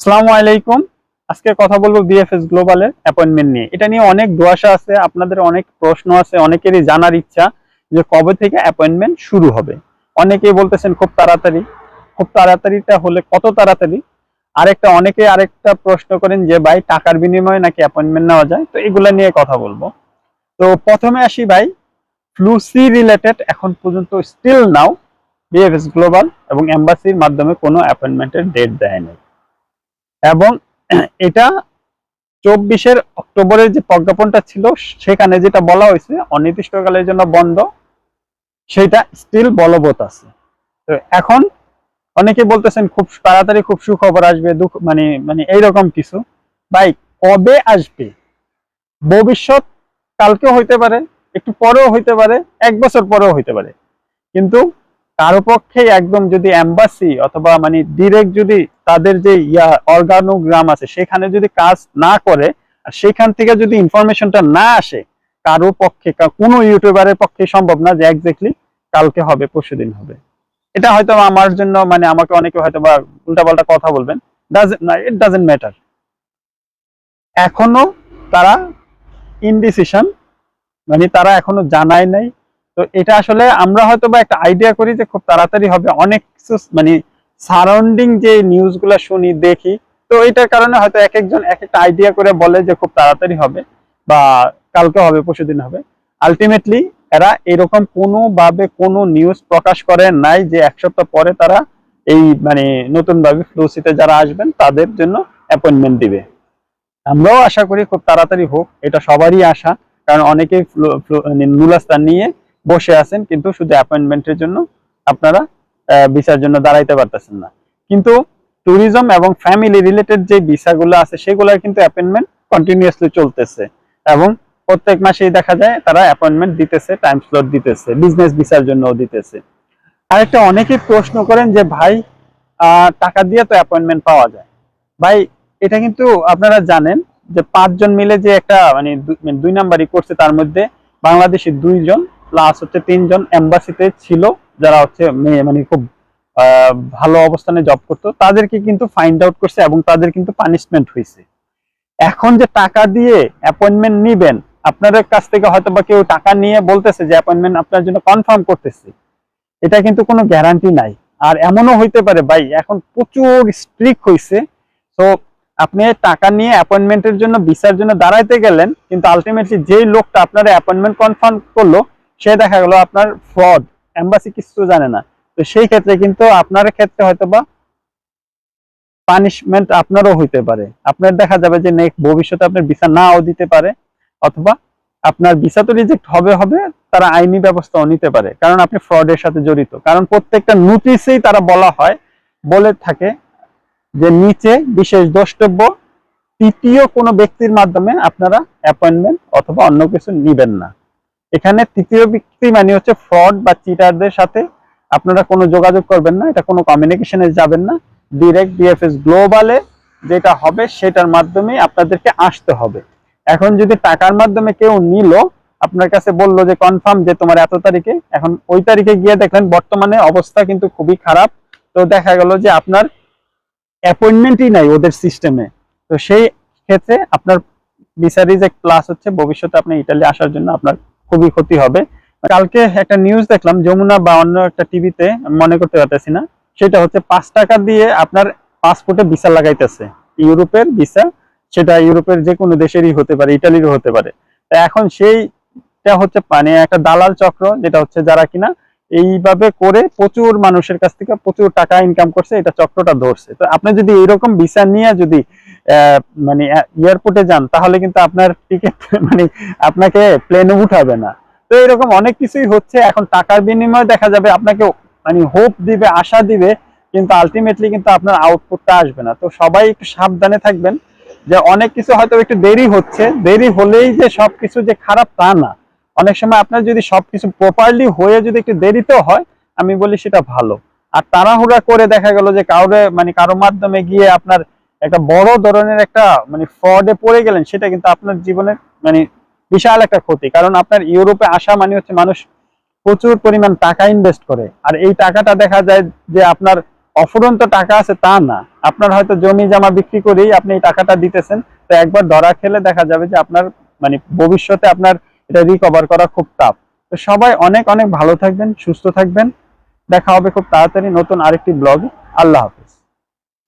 আসসালামু আলাইকুম। আজকে কথা বলব বিএফএস গ্লোবালের অ্যাপয়েন্টমেন্ট নিয়ে। এটা নিয়ে অনেক দোয়াশা আছে, আপনাদের অনেক প্রশ্ন আছে, অনেকেরই জানার ইচ্ছা যে কবে থেকে অ্যাপয়েন্টমেন্ট শুরু হবে। অনেকেই বলতেছেন খুব তাড়াতাড়ি। খুব তাড়াতাড়িটা হলে কত তাড়াতাড়ি? আরেকটা অনেকে আরেকটা প্রশ্ন করেন যে, ভাই, টাকার বিনিময়ে নাকি অ্যাপয়েন্টমেন্ট নেওয়া যায়? তো এগুলা নিয়ে কথা বলব। তো প্রথমে আসি, ভাই ফ্লুসি রিলেটেড এখন পর্যন্ত স্টিল নাও বিএফএস গ্লোবাল এবং এম্বাসির মাধ্যমে কোনো অ্যাপয়েন্টমেন্টের ডেট দেয়নি এবং এটা চব্বিশের অক্টোবরের যে প্রজ্ঞাপনটা ছিল, সেখানে যেটা বলা হয়েছে, অনির্দিষ্টকালের জন্য বন্ধ, সেটা স্টিল বলবৎ আছে। তো এখন অনেকে বলতেছেন, খুব তাড়াতাড়ি খুব সুখবর আসবে, দুঃখ মানে মানে এইরকম কিছু। ভাই, কবে আসবে? ভবিষ্যৎ কালকেও হইতে পারে, একটু পরেও হইতে পারে, এক বছর পরেও হইতে পারে। কিন্তু কারও পক্ষে একদম যদি এম্বাসি অথবা মানে ডিরেক্ট যদি তাদের যে ইয়া অর্গানোগ্রাম আছে, সেখানে যদি কাজ না করে, আর সেখান থেকে যদি ইনফরমেশনটা না আসে কারও পক্ষে কোনো ইউটিউবারের পক্ষে সম্ভব না যে এক্স্যাক্টলি কালকে হবে পরশুদিন হবে। এটা হয়তো আমার জন্য মানে আমাকে অনেকে হয়তো বা উল্টাপাল্টা কথা বলবেন। না ইট ডাজেন্ট ম্যাটার এখনও তারা ইনডিসিশন মানে তারা এখনও জানায় নাই তো এটা আসলে আমরা হয়তো বা একটা আইডিয়া করি যে খুব তাড়াতাড়ি হবে। অনেক কিছু মানে সারাউন্ডিং যে নিউজগুলো শুনি, দেখি। তো এটার কারণে হয়তো এক একজন এক একটা আইডিয়া করে বলে যে খুব তাড়াতাড়ি হবে বা কালকে হবে, পরশুদিন হবে। আলটিমেটলি এরা এরকম কোনোভাবে কোনো নিউজ প্রকাশ করে নাই যে এক সপ্তাহ পরে তারা এই মানে নতুন ভাবে ফ্লুসিতে যারা আসবেন, তাদের জন্য অ্যাপয়েন্টমেন্ট দিবে। আমরাও আশা করি খুব তাড়াতাড়ি হোক। এটা সবারই আশা। কারণ অনেকেই নুলাস্তান নিয়ে বসে আছেন, কিন্তু শুধু অ্যাপয়েন্টমেন্টের জন্য আপনারা ভিসার জন্য দাঁড়াইতে পারতেছেন না। কিন্তু ট্যুরিজম এবং ফ্যামিলি রিলেটেড যে ভিসাগুলো আছে, সেগুলোর কিন্তু অ্যাপয়েন্টমেন্ট কন্টিনিউয়াসলি চলতেছে। এবং প্রত্যেক মাসেই দেখা যায়, তারা অ্যাপয়েন্টমেন্ট দিতেছে টাইম স্লট দিতেছে বিজনেস ভিসার জন্য দিতেছে। আরেকটা অনেকেই প্রশ্ন করেন যে, ভাই টাকা দিয়ে তো অ্যাপয়েন্টমেন্ট পাওয়া যায়। ভাই, এটা কিন্তু আপনারা জানেন যে, পাঁচজন মিলে যে একটা মানে মানে দুই নাম্বারই করছে তার মধ্যে বাংলাদেশি দুইজন প্লাস হচ্ছে তিনজন এম্বাসিতে ছিল, যারা হচ্ছে মেয়ে মানে খুব ভালো অবস্থানে জব করতো। তাদেরকে কিন্তু ফাইন্ড আউট করছে এবং তাদের কিন্তু পানিশমেন্ট হয়েছে। এখন যে টাকা দিয়ে অ্যাপয়েন্টমেন্ট নিবেন, আপনাদের কাছ থেকে হয়তো বা কেউ টাকা নিয়ে বলতেছে যে অ্যাপয়েন্টমেন্ট আপনার জন্য কনফার্ম করতেছে। এটা কিন্তু কোনো গ্যারান্টি নাই। আর এমনও হইতে পারে, ভাই, এখন প্রচুর স্ট্রিক্ট হয়েছে তো আপনি টাকা নিয়ে অ্যাপয়েন্টমেন্টের জন্য ভিসার জন্য দাঁড়াইতে গেলেন, কিন্তু আলটিমেটলি যেই লোকটা আপনার অ্যাপয়েন্টমেন্ট কনফার্ম করল সে দেখা গেল আপনার ফ্রড এম্বাসি কিছু জানে না। তো সেই ক্ষেত্রে কিন্তু আপনার ক্ষেত্রে হয়তো বা পানিশমেন্ট আপনারও হইতে পারে। আপনার দেখা যাবে যে নেক্সট ভবিষ্যতে আপনার ভিসা নাও দিতে পারে, অথবা আপনার ভিসা তো রিজেক্ট হবে হবে, তারা আইনি ব্যবস্থাও নিতে পারে, কারণ আপনি ফ্রডের সাথে জড়িত। কারণ প্রত্যেকটা নোটিশেই তারা বলা হয়, বলে থাকে যে নিচে বিশেষ দ্রষ্টব্য, তৃতীয় কোনো ব্যক্তির মাধ্যমে আপনারা অ্যাপয়েন্টমেন্ট অথবা অন্য কিছু নিবেন না। এখানে তৃতীয় ব্যক্তি মানে হচ্ছে ফ্রড বা চিটারদের সাথে আপনারা কোনো যোগাযোগ করবেন না, এটা কোনো কমিউনিকেশনে যাবেন না। ডিরেক্ট বিএফএস গ্লোবালে যেটা হবে সেটার মাধ্যমে আপনাদেরকে আসতে হবে। এখন যদি টাকার মাধ্যমে কেউ নিল, আপনার কাছে বলল যে কনফার্ম যে তোমার এত তারিখে, এখন ওই তারিখে গিয়ে দেখলেন বর্তমানে অবস্থা কিন্তু খুবই খারাপ। তো দেখা গেল যে আপনার অ্যাপয়েন্টমেন্টই নাই ওদের সিস্টেমে তো সেই ক্ষেত্রে আপনার ভিসা রিজেক্ট প্লাস হচ্ছে ভবিষ্যতে আপনি ইটালি আসার জন্য আপনার খুবই ক্ষতি হবে। কালকে একটা নিউজ দেখলাম, যমুনা বা অন্য একটা টিভিতে মনে করতে পারতেছি না, সেটা হচ্ছে পাঁচ টাকা দিয়ে আপনার পাসপোর্টে ভিসা লাগাইতেছে। ইউরোপের ভিসা সেটা ইউরোপের যে কোনো দেশেরই হতে পারে, ইটালিরও হতে পারে। এখন সেইটা হচ্ছে মানে একটা দালাল চক্র, যেটা হচ্ছে যারা কিনা, এইভাবে করে প্রচুর মানুষের কাছ থেকে প্রচুর টাকা ইনকাম করছে, এটা চক্রটা ধরছে। তো আপনি যদি এইরকম ভিসা নিয়ে যদি মানে এয়ারপোর্টে যান, তাহলে কিন্তু আপনার টিকিট মানে আপনাকে প্লেনে উঠাবে না। তো এরকম অনেক কিছুই হচ্ছে, এখন টাকার বিনিময়ে দেখা যাবে আপনাকে মানে হোপ দিবে, আশা দিবে, কিন্তু আলটিমেটলি কিন্তু আপনার আউটপুটটা আসবে না। তো সবাই একটু সাবধানে থাকবেন যে অনেক কিছু হয়তো একটু দেরি হচ্ছে। দেরি হলেই যে সবকিছু যে খারাপ তা না। অনেক সময় আপনার যদি সবকিছু প্রপারলি হয়ে যদি একটু দেরিতেও হয়, আমি বলি সেটা ভালো। আর তাড়াহুড়া করে দেখা গেল যে কাউরে মানে কারও মাধ্যমে গিয়ে আপনার একটা বড় ধরনের একটা মানে ফ্রডে পড়ে গেলেন, সেটা কিন্তু আপনার জীবনের মানে বিশাল একটা ক্ষতি। কারণ আপনার ইউরোপে আসা মানে হচ্ছে মানুষ প্রচুর পরিমাণ টাকা ইনভেস্ট করে। আর এই টাকাটা দেখা যায় যে আপনার অফুরন্ত টাকা আছে তা না। আপনার হয়তো জমি জামা বিক্রি করেই আপনি এই টাকাটা দিতেছেন। তো একবার ধরা খেলে দেখা যাবে যে আপনার মানে ভবিষ্যতে আপনার এটা রিকভার করা খুব টাফ তো সবাই অনেক অনেক ভালো থাকবেন, সুস্থ থাকবেন। দেখা হবে খুব তাড়াতাড়ি নতুন আরেকটি ব্লগে আল্লাহ হাফেজ।